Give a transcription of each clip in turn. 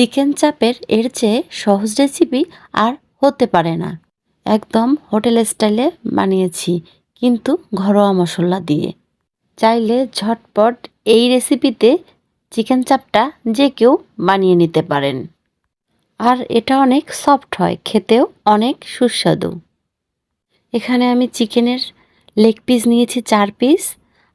Chicken চাপের এর চেয়ে সহজ রেসিপি আর হতে পারে না। একদম হোটেল স্টাইলে বানিয়েছি, কিন্তু ঘরোয়া মশলা দিয়ে। চাইলে ঝটপট এই রেসিপিতে চিকেন চাপটা যে কেউ বানিয়ে নিতে পারেন। আর এটা অনেক সফট হয়, খেতেও অনেক সুস্বাদু। এখানে আমি চিকেনের লেগ পিস নিয়েছি চার পিস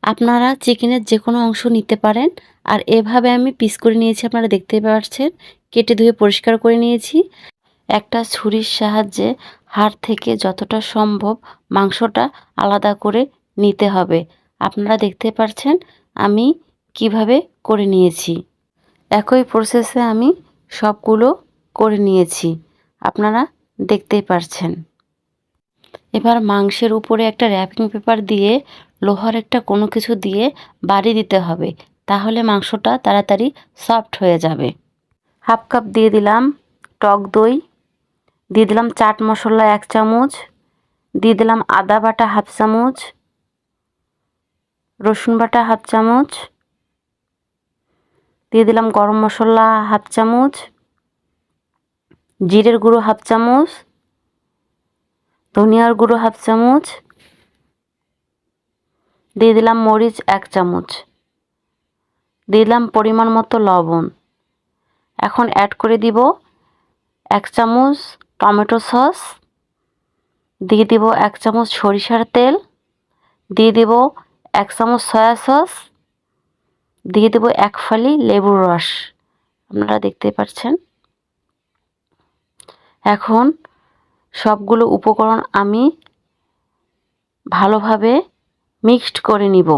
আপনারা চিকেনের যে কোনো অংশ নিতে পারেন। আর এভাবে আমি পিস করে নিয়েছি, আপনারা দেখতে পাচ্ছেন কেটে ধুয়ে পরিষ্কার করে নিয়েছি। একটা ছুরির সাহায্যে হাড় থেকে যতটা সম্ভব মাংসটা আলাদা করে নিতে হবে। আপনারা দেখতে পাচ্ছেন আমি কীভাবে করে নিয়েছি। একই প্রসেসে আমি সবগুলো করে নিয়েছি। আপনারা দেখতেই পারছেন। এবার মাংসের উপরে একটা র্যাপিং পেপার দিয়ে লোহার একটা কোনো কিছু দিয়ে বাড়ি দিতে হবে, তাহলে মাংসটা তাড়াতাড়ি সফট হয়ে যাবে। হাফ কাপ দিয়ে দিলাম টক দই, দিয়ে দিলাম চাট মশলা এক চামচ, দিয়ে দিলাম আদা বাটা হাফ চামচ, রসুন বাটা হাফ চামচ, দিয়ে দিলাম গরম মশলা হাফ চামচ, জিরের গুঁড়ো হাফ চামচ, ধনিয়ার গুঁড়ো হাফ চামচ দিয়ে দিলাম মরিচ এক চামচ। দিয়ে দিলাম পরিমাণ মতো লবণ। এখন অ্যাড করে দিব এক চামচ টমেটো সস। দিয়ে দিব এক চামচ সরিষার তেল। দিয়ে দিব এক চামচ সয়া সস। দিয়ে দেব এক ফালি লেবুর রস। আপনারা দেখতে পাচ্ছেন। এখন সবগুলো উপকরণ আমি ভালোভাবে মিক্সড করে নিব।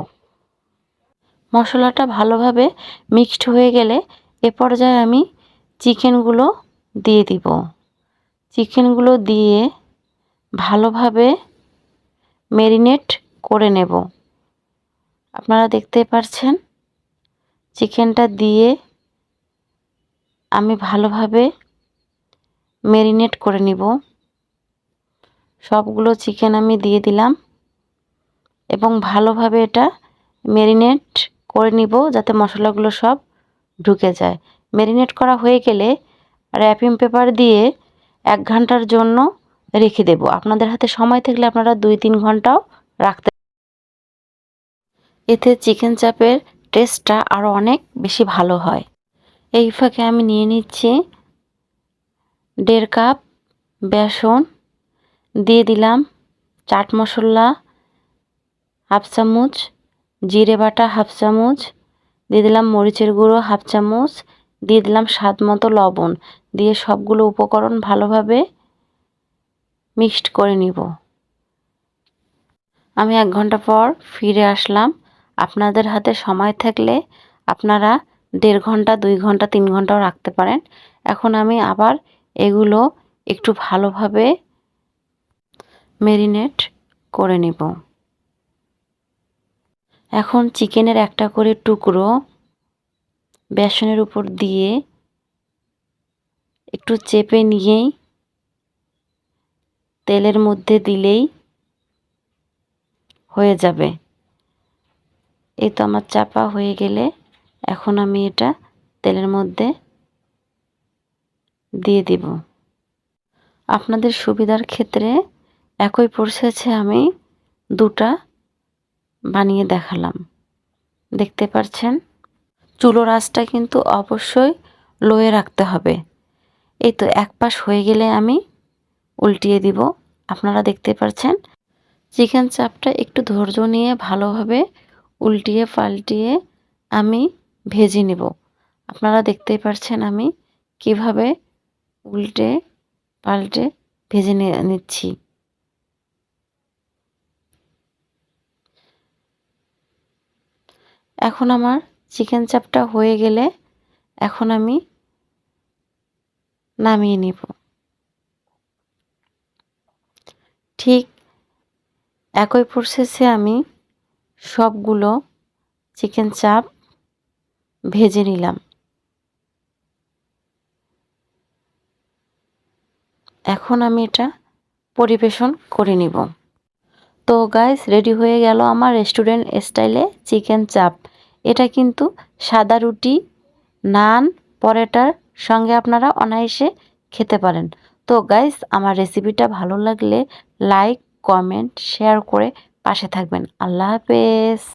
মশলাটা ভালোভাবে মিক্সড হয়ে গেলে এ পর্যায়ে আমি চিকেনগুলো দিয়ে দিব। চিকেনগুলো দিয়ে ভালোভাবে ম্যারিনেট করে নেব। আপনারা দেখতে পাচ্ছেন চিকেনটা দিয়ে আমি ভালোভাবে ম্যারিনেট করে নিব। সবগুলো চিকেন আমি দিয়ে দিলাম। এবং ভালোভাবে এটা ম্যারিনেট করে নিব যাতে মশলাগুলো সব ঢুকে যায়। ম্যারিনেট করা হয়ে গেলে র্যাপিং পেপার দিয়ে এক ঘণ্টার জন্য রেখে দেব। আপনাদের হাতে সময় থাকলে আপনারা দুই তিন ঘন্টাও রাখতে এতে চিকেন চাপের টেস্টটা আরও অনেক বেশি ভালো হয়। এই ফাঁকে আমি নিয়ে নিচ্ছি দেড় কাপ বেসন, দিয়ে দিলাম চাট মশলা হাফ চামচ, জিরে বাটা হাফ চামচ, দিয়ে দিলাম মরিচের গুঁড়ো হাফ চামচ, দিয়ে দিলাম স্বাদ মতো লবণ। দিয়ে সবগুলো উপকরণ ভালোভাবে মিক্সড করে নিব। আমি এক ঘণ্টা পর ফিরে আসলাম। আপনাদের হাতে সময় থাকলে আপনারা দেড় ঘণ্টা, দুই ঘণ্টা, তিন ঘন্টাও রাখতে পারেন। এখন আমি আবার এগুলো একটু ভালোভাবে মেরিনেট করে নেব। এখন চিকেনের একটা করে টুকরো বেসনের উপর দিয়ে একটু চেপে নিয়েই তেলের মধ্যে দিলেই হয়ে যাবে। এই তো আমার চাপা হয়ে গেলে এখন আমি এটা তেলের মধ্যে দিয়ে দিব। আপনাদের সুবিধার ক্ষেত্রে একই প্রসেসে আমি দুটা বানিয়ে দেখালাম। দেখতে পাচ্ছেন চুলোর আঁচটা কিন্তু অবশ্যই লোয়ে রাখতে হবে। এই তো এক পাশ হয়ে গেলে আমি উল্টিয়ে দিব। আপনারা দেখতে পাচ্ছেন চিকেন চাপটা একটু ধৈর্য নিয়ে ভালোভাবে উল্টিয়ে পাল্টিয়ে আমি ভেজে নেব। আপনারা দেখতেই পাচ্ছেন আমি কীভাবে উল্টে পাল্টে ভেজে নিচ্ছি। এখন আমার চিকেন চাপটা হয়ে গেলে এখন আমি নামিয়ে নিব। ঠিক একই প্রসেসে আমি সবগুলো চিকেন চাপ ভেজে নিলাম। এখন আমি এটা পরিবেশন করে নিব। তো গাইস রেডি হয়ে গেল আমার রেস্টুরেন্ট স্টাইলে চিকেন চাপ এটা কিন্তু সাদা রুটি, নান, পরোটার সঙ্গে আপনারা অনায়াসে খেতে পারেন। তো গাইস আমার রেসিপিটা ভালো লাগলে লাইক কমেন্ট শেয়ার করে পাশে থাকবেন। আল্লাহ হাফেজ।